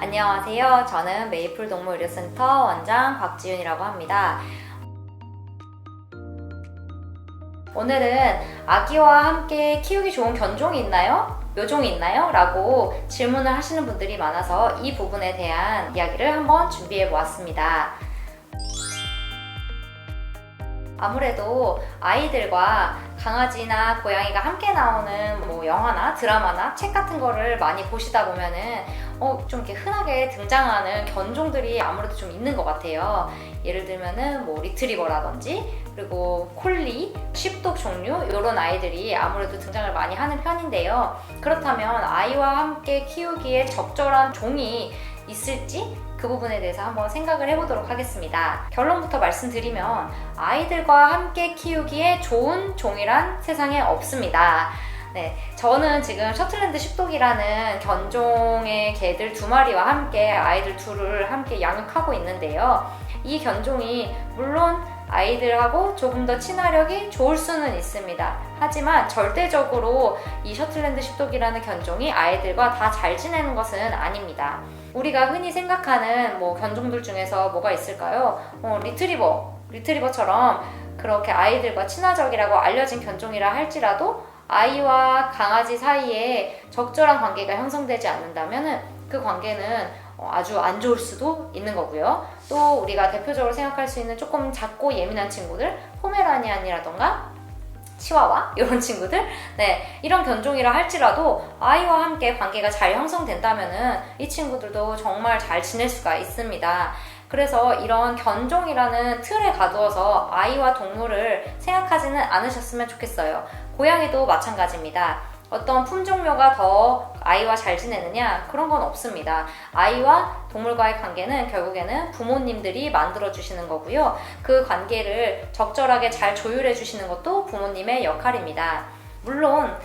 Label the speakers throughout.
Speaker 1: 안녕하세요. 저는 메이플 동물 의료센터 원장 박지윤이라고 합니다. 오늘은 아기와 함께 키우기 좋은 견종이 있나요? 묘종이 있나요? 라고 질문을 하시는 분들이 많아서 이 부분에 대한 이야기를 한번 준비해 보았습니다. 아무래도 아이들과 강아지나 고양이가 함께 나오는 뭐 영화나 드라마나 책 같은 거를 많이 보시다 보면은 어, 좀 이렇게 흔하게 등장하는 견종들이 아무래도 좀 있는 것 같아요. 예를 들면은 뭐 리트리버라든지 그리고 콜리, 쉽독 종류 이런 아이들이 아무래도 등장을 많이 하는 편인데요. 그렇다면 아이와 함께 키우기에 적절한 종이 있을지 그 부분에 대해서 한번 생각을 해보도록 하겠습니다. 결론부터 말씀드리면 아이들과 함께 키우기에 좋은 종이란 세상에 없습니다. 네, 저는 지금 셔틀랜드 십독이라는 견종의 개들 두 마리와 함께 아이들 둘을 함께 양육하고 있는데요. 이 견종이 물론 아이들하고 조금 더 친화력이 좋을 수는 있습니다. 하지만 절대적으로 이 셔틀랜드 십독이라는 견종이 아이들과 다 잘 지내는 것은 아닙니다. 우리가 흔히 생각하는 뭐 견종들 중에서 뭐가 있을까요? 어, 리트리버, 리트리버처럼 그렇게 아이들과 친화적이라고 알려진 견종이라 할지라도 아이와 강아지 사이에 적절한 관계가 형성되지 않는다면 그 관계는 어, 아주 안 좋을 수도 있는 거고요. 또 우리가 대표적으로 생각할 수 있는 조금 작고 예민한 친구들, 포메라니안이라던가 치와와 이런 친구들 네 이런 견종이라 할지라도 아이와 함께 관계가 잘 형성된다면은 이 친구들도 정말 잘 지낼 수가 있습니다. 그래서 이런 견종이라는 틀에 가두어서 아이와 동물을 생각하지는 않으셨으면 좋겠어요. 고양이도 마찬가지입니다. 어떤 품종묘가 더 아이와 잘 지내느냐? 그런 건 없습니다. 아이와 동물과의 관계는 결국에는 부모님들이 만들어 주시는 거고요. 그 관계를 적절하게 잘 조율해 주시는 것도 부모님의 역할입니다. 물론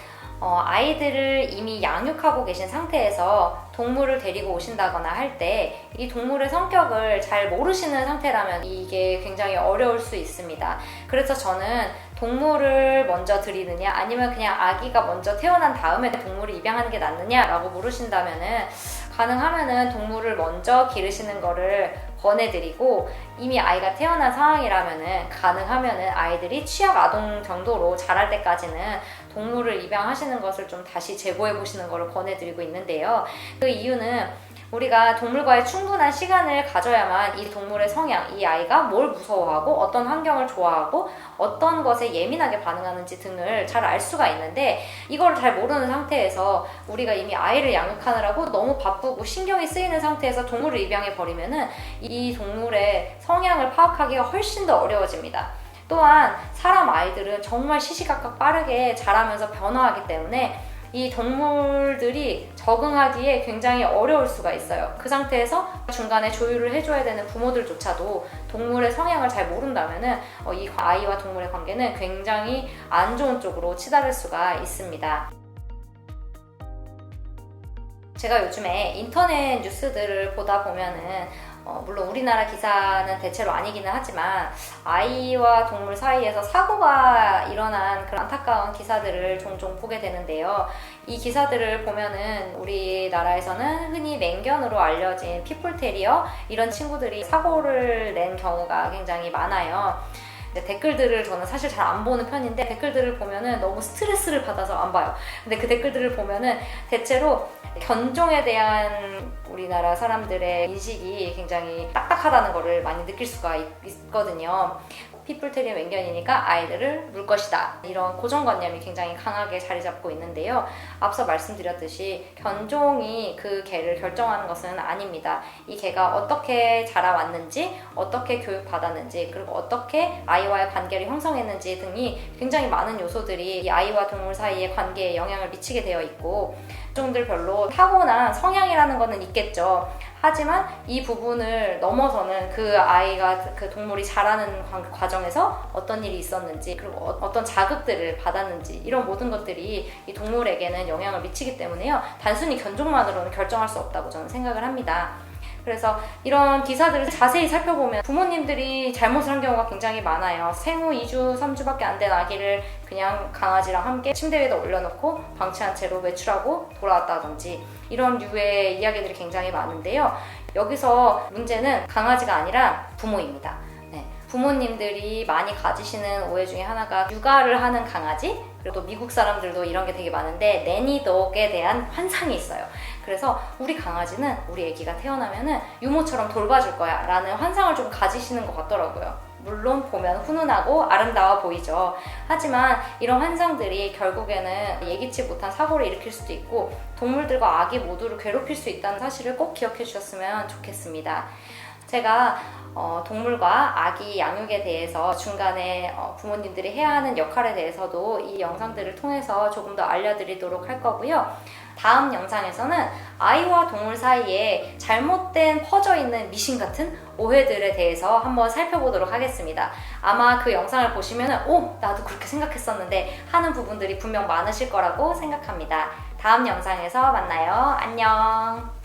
Speaker 1: 어, 아이들을 이미 양육하고 계신 상태에서 동물을 데리고 오신다거나 할 때 이 동물의 성격을 잘 모르시는 상태라면 이게 굉장히 어려울 수 있습니다. 그래서 저는 동물을 먼저 드리느냐 아니면 그냥 아기가 먼저 태어난 다음에 동물을 입양하는 게 낫느냐라고 물으신다면은 가능하면은 동물을 먼저 기르시는 거를 권해드리고 이미 아이가 태어난 상황이라면은 가능하면은 아이들이 취약 아동 정도로 자랄 때까지는 동물을 입양하시는 것을 좀 다시 재고해 보시는 것을 권해드리고 있는데요. 그 이유는 우리가 동물과의 충분한 시간을 가져야만 이 동물의 성향, 이 아이가 뭘 무서워하고 어떤 환경을 좋아하고 어떤 것에 예민하게 반응하는지 등을 잘 알 수가 있는데 이걸 잘 모르는 상태에서 우리가 이미 아이를 양육하느라고 너무 바쁘고 신경이 쓰이는 상태에서 동물을 입양해 버리면은 이 동물의 성향을 파악하기가 훨씬 더 어려워집니다. 또한 사람 아이들은 정말 시시각각 빠르게 자라면서 변화하기 때문에 이 동물들이 적응하기에 굉장히 어려울 수가 있어요. 그 상태에서 중간에 조율을 해줘야 되는 부모들조차도 동물의 성향을 잘 모른다면은 어, 이 아이와 동물의 관계는 굉장히 안 좋은 쪽으로 치달을 수가 있습니다. 제가 요즘에 인터넷 뉴스들을 보다 보면은 어, 물론 우리나라 기사는 대체로 아니기는 하지만 아이와 동물 사이에서 사고가 일어난 그런 안타까운 기사들을 종종 보게 되는데요. 이 기사들을 보면은 우리나라에서는 흔히 맹견으로 알려진 피플테리어 이런 친구들이 사고를 낸 경우가 굉장히 많아요. 근데 댓글들을 저는 사실 잘 안 보는 편인데 댓글들을 보면은 너무 스트레스를 받아서 안 봐요. 근데 그 댓글들을 보면은 대체로 견종에 대한 우리나라 사람들의 인식이 굉장히 딱딱하다는 것을 많이 느낄 수가 있, 있거든요. 피플테리어 맹견이니까 아이들을 물 것이다. 이런 고정관념이 굉장히 강하게 자리 잡고 있는데요. 앞서 말씀드렸듯이 견종이 그 개를 결정하는 것은 아닙니다. 이 개가 어떻게 자라왔는지, 어떻게 교육받았는지, 그리고 어떻게 아이와의 관계를 형성했는지 등이 굉장히 많은 요소들이 이 아이와 동물 사이의 관계에 영향을 미치게 되어 있고, 종들별로 타고난 성향이라는 것은 있겠죠. 하지만 이 부분을 넘어서는 그 아이가 그 동물이 자라는 과정에서 어떤 일이 있었는지 그리고 어, 떤 자극들을 받았는지 이런 모든 것들이 이 동물에게는 영향을 미치기 때문에요. 단순히 견종만으로는 결정할 수 없다고 저는 생각을 합니다. 그래서 이런 기사들을 자세히 살펴보면 부모님들이 잘못을 한 경우가 굉장히 많아요. 생후 2주, 3주밖에 안 된 아기를 그냥 강아지랑 함께 침대 위에다 올려놓고 방치한 채로 외출하고 돌아왔다든지 이런 류의 이야기들이 굉장히 많은데요. 여기서 문제는 강아지가 아니라 부모입니다. 네, 부모님들이 많이 가지시는 오해 중에 하나가 육아를 하는 강아지 그리고 또 미국 사람들도 이런 게 되게 많은데 내니독에 대한 환상이 있어요. 그래서 우리 강아지는 우리 아기가 태어나면은 유모처럼 돌봐줄 거야 라는 환상을 좀 가지시는 것 같더라고요. 물론 보면 훈훈하고 아름다워 보이죠. 하지만 이런 환상들이 결국에는 예기치 못한 사고를 일으킬 수도 있고 동물들과 아기 모두를 괴롭힐 수 있다는 사실을 꼭 기억해 주셨으면 좋겠습니다. 제가 어, 동물과 아기 양육에 대해서 중간에 어, 부모님들이 해야 하는 역할에 대해서도 이 영상들을 통해서 조금 더 알려드리도록 할 거고요. 다음 영상에서는 아이와 동물 사이에 잘못된 퍼져 있는 미신 같은 오해들에 대해서 한번 살펴보도록 하겠습니다. 아마 그 영상을 보시면 오 나도 그렇게 생각했었는데 하는 부분들이 분명 많으실 거라고 생각합니다. 다음 영상에서 만나요. 안녕.